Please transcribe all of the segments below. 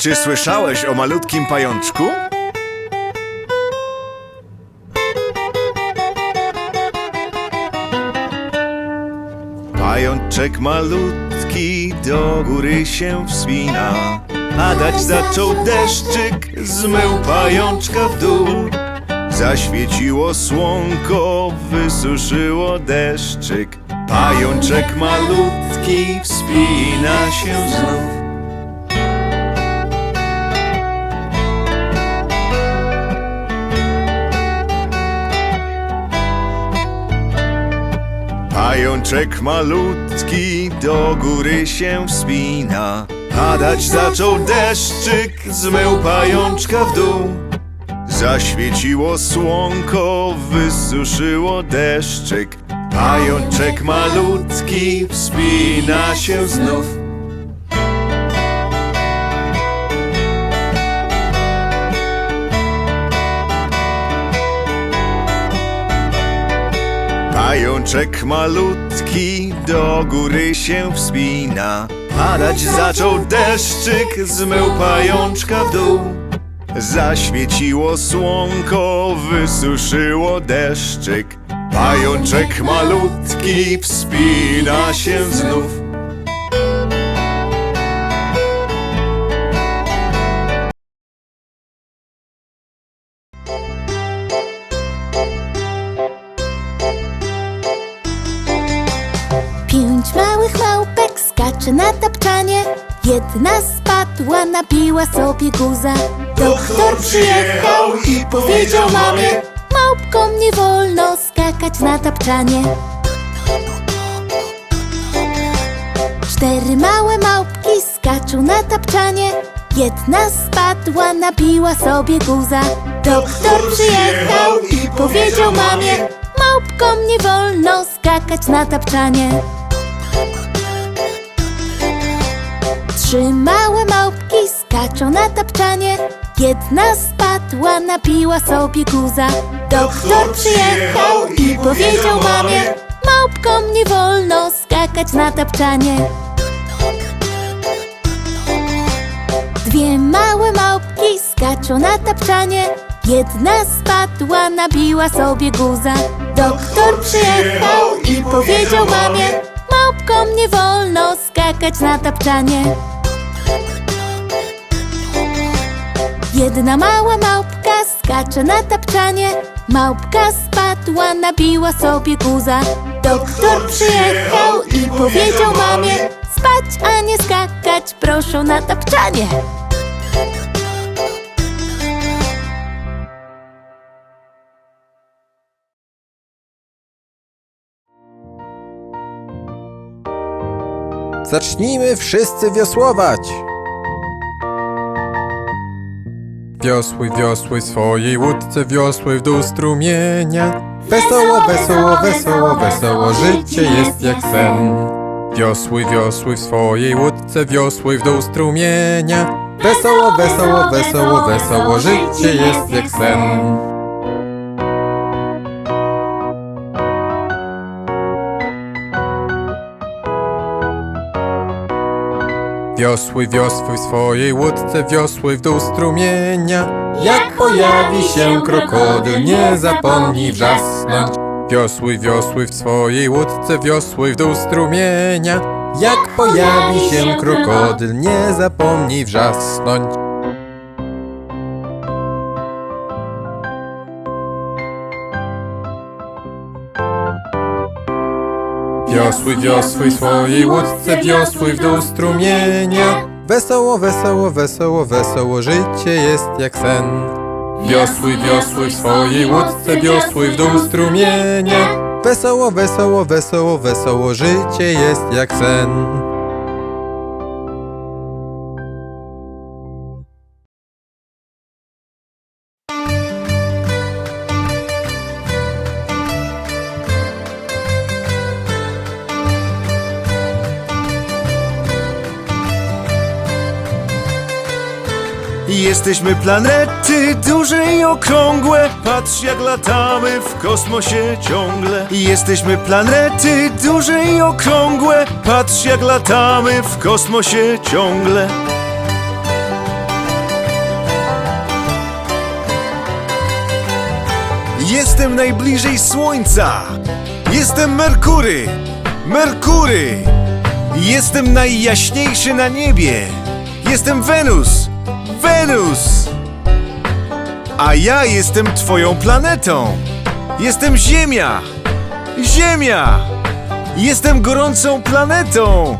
Czy słyszałeś o malutkim pajączku? Pajączek malutki do góry się wspina. Padać zaczął deszczyk, zmył pajączka w dół. Zaświeciło słonko, wysuszyło deszczyk. Pajączek malutki wspina się znów Pajączek malutki do góry się wspina. Padać zaczął deszczyk, zmył pajączka w dół. Zaświeciło słonko, wysuszyło deszczyk. Pajączek malutki wspina się znów Pajączek malutki do góry się wspina. Padać zaczął deszczyk, zmył pajączka w dół. Zaświeciło słonko, wysuszyło deszczyk. Pajączek malutki wspina się znów Jedna spadła, nabiła sobie guza. Doktor przyjechał i powiedział mamie Małpkom nie wolno skakać na tapczanie. Cztery małe małpki skaczą na tapczanie. Jedna spadła, nabiła sobie guza. Doktor przyjechał i powiedział mamie Małpkom nie wolno skakać na tapczanie Trzy małe małpki skaczą na tapczanie. Jedna spadła, nabiła sobie guza. Doktor przyjechał i powiedział mamie Małpkom nie wolno skakać na tapczanie. Dwie małe małpki skaczą na tapczanie. Jedna spadła, nabiła sobie guza. Doktor przyjechał i powiedział mamie Małpkom nie wolno skakać na tapczanie Jedna mała małpka skacze na tapczanie. Małpka spadła, nabiła sobie guza. Doktor przyjechał i powiedział mamie Spać, a nie skakać, proszę na tapczanie. Zacznijmy wszyscy wiosłować! Wiosłuj, wiosłuj swojej łódce, wiosłuj w dół strumienia. Wesoło, wesoło, wesoło, wesoło, życie jest jak sen. Wiosłuj, wiosłuj w swojej łódce, wiosłuj w dół strumienia. Wesoło, wesoło, wesoło, wesoło, życie jest jak sen. Wiosłuj, wiosłuj w swojej łódce, wiosłuj w dół strumienia. Jak pojawi się krokodyl, nie zapomnij wrzasnąć. Wiosłuj, wiosłuj w swojej łódce, wiosłuj w dół strumienia. Jak pojawi się krokodyl, nie zapomnij wrzasnąć. Wiosłuj, wiosłuj w swojej łódce, wiosłuj w dół strumienia. Wesoło, wesoło, wesoło, wesoło, życie jest jak sen. Wiosłuj, wiosłuj w swojej łódce, wiosłuj w dół strumienia. Wesoło, wesoło, wesoło, wesoło, życie jest jak sen. Jesteśmy planety duże i okrągłe. Patrz jak latamy w kosmosie ciągle. Jesteśmy planety duże i okrągłe. Patrz jak latamy w kosmosie ciągle. Jestem najbliżej Słońca. Jestem Merkury. Merkury. Jestem najjaśniejszy na niebie. Jestem Wenus. Wenus! A ja jestem twoją planetą! Jestem Ziemia! Ziemia! Jestem gorącą planetą!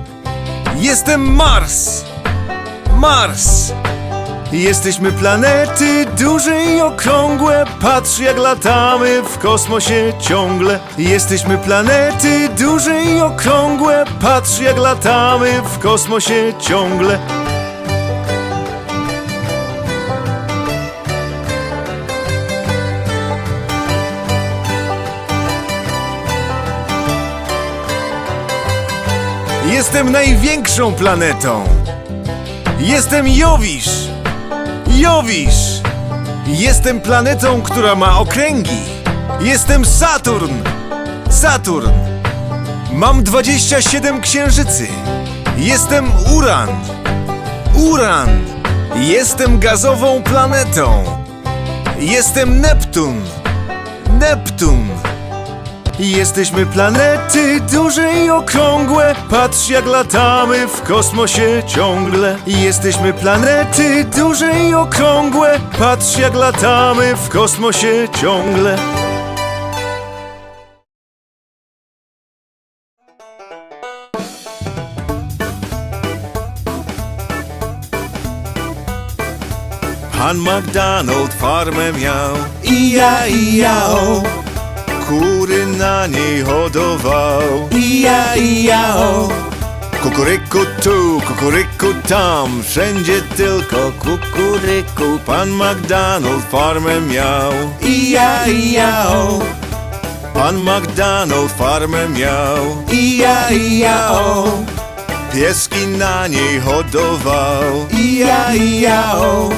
Jestem Mars! Mars! Jesteśmy planety duże i okrągłe Patrz jak latamy w kosmosie ciągle Jesteśmy planety duże i okrągłe Patrz jak latamy w kosmosie ciągle Jestem największą planetą Jestem Jowisz Jowisz! Jestem planetą, która ma okręgi. Jestem Saturn! Saturn! Mam 27 księżycy. Jestem Uran. Uran! Jestem gazową planetą. Jestem Neptun. Neptun! Jesteśmy planety duże i okrągłe. Patrz jak latamy w kosmosie ciągle. Jesteśmy planety duże i okrągłe. Patrz jak latamy w kosmosie ciągle. Pan McDonald farmę miał. Ija, ija, o Kury na niej hodował. Ija, ija, o Kukuryku tu, kukuryku tam Wszędzie tylko kukuryku. Pan McDonald farmę miał. Ija, ija, o Pan McDonald farmę miał. Ija, ija, o Pieski na niej hodował. Ija, ija, o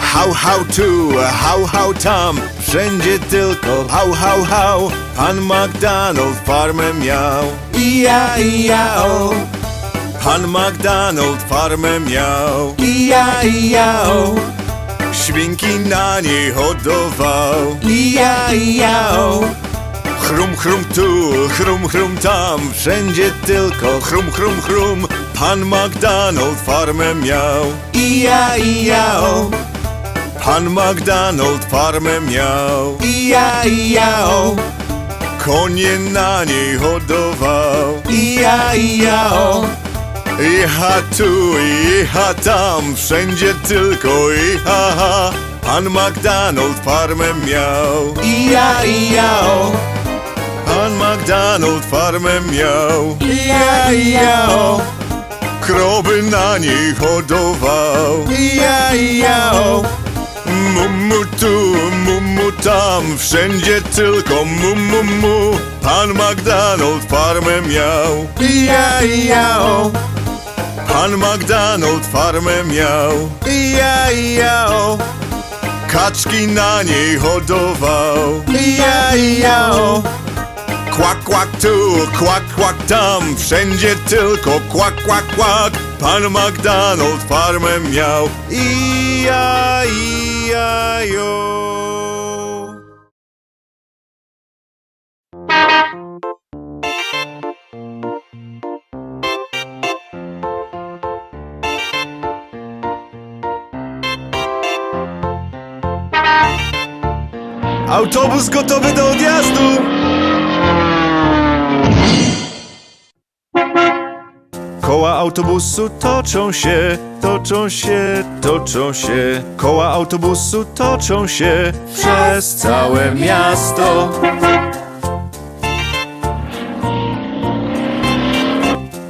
Hał, hał tu, hał, hał tam Wszędzie tylko hał, hał, hał. Pan McDonald farmę miał. Ija, ija, o. Pan McDonald farmę miał. Ija, ija, o. Świnki na niej hodował. Ija, ija, o. Chrum, chrum tu, chrum, chrum tam. Wszędzie tylko chrum, chrum, chrum. Pan McDonald farmę miał. Ija, ija, o Pan McDonald farmę miał. Ija, ija, o. Konie na niej hodował. Ija, ija, o. Icha tu, icha tam Wszędzie tylko iha, ha. Pan McDonald farmę miał. Ija, ija, o. Pan McDonald farmę miał. Ija, ija, o. Krowy na niej hodował. Ija, ija, o Mumu tu, mumu tam, wszędzie tylko mumu mu. Pan McDonald farmę miał. Ija, ija, o. Pan McDonald farmę miał. Ija, ija, o. Kaczki na niej hodował. Ija, ija, o. Kwak, kwak tu, kwak, kwak tam, wszędzie tylko kwak, kwak, kwak. Pan McDonald farmę miał. Ija, ija, jo. Autobus gotowy do odjazdu! Koła autobusu toczą się, toczą się, toczą się. Koła autobusu toczą się przez całe miasto.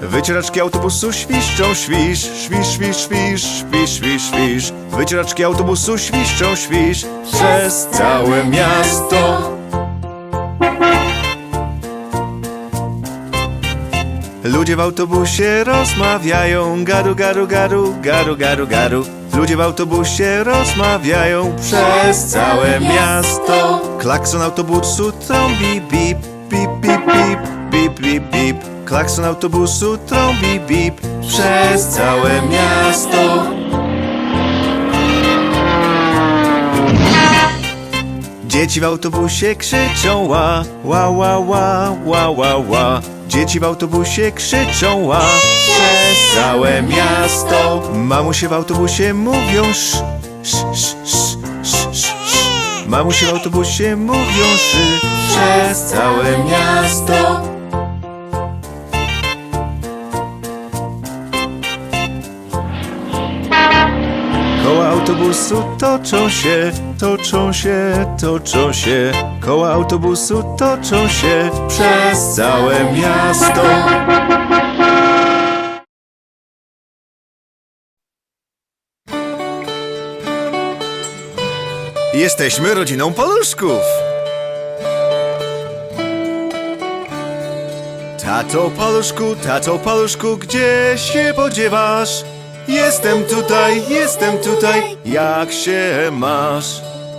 Wycieraczki autobusu świszczą, świsz, świsz, świsz, świsz, świsz, świsz, świsz. Wycieraczki autobusu świszczą, świsz przez całe miasto. Ludzie w autobusie rozmawiają, garu, garu, garu, garu, garu, garu. Ludzie w autobusie rozmawiają przez całe miasto. Klakson autobusu trąbi bip, bip, bip, bip, bip, bip, bip. Klakson autobusu trąbi bip przez całe miasto. Dzieci w autobusie krzyczą ła, ła, ła, ła, ła, ła, ła. Dzieci w autobusie krzyczą ła przez całe miasto. Mamusie w autobusie mówią sz, sz, sz, sz, sz, sz. Mamusie w autobusie mówią szy przez całe miasto. Autobusu toczą się, toczą się, toczą się. Koła autobusu toczą się przez całe miasto. Jesteśmy rodziną paluszków. Tato paluszku, tato paluszku, gdzie się podziewasz? Jestem tutaj, jestem tutaj, jak się masz?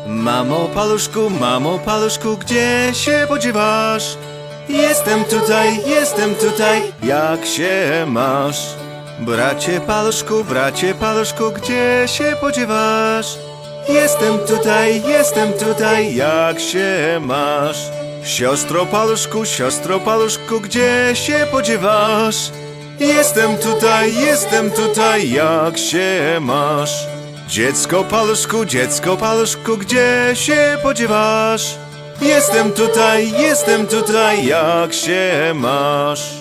Mamo paluszku, mamo paluszku, gdzie się podziewasz? Jestem tutaj, jestem tutaj, jak się masz? Bracie paluszku, bracie paluszku, gdzie się podziewasz? Jestem tutaj, jestem tutaj, jak się masz? Siostro paluszku, siostro paluszku, gdzie się podziewasz? Jestem tutaj, jestem tutaj, jak się masz? Dziecko paluszku, dziecko paluszku, gdzie się podziewasz? Jestem tutaj, jestem tutaj, jak się masz?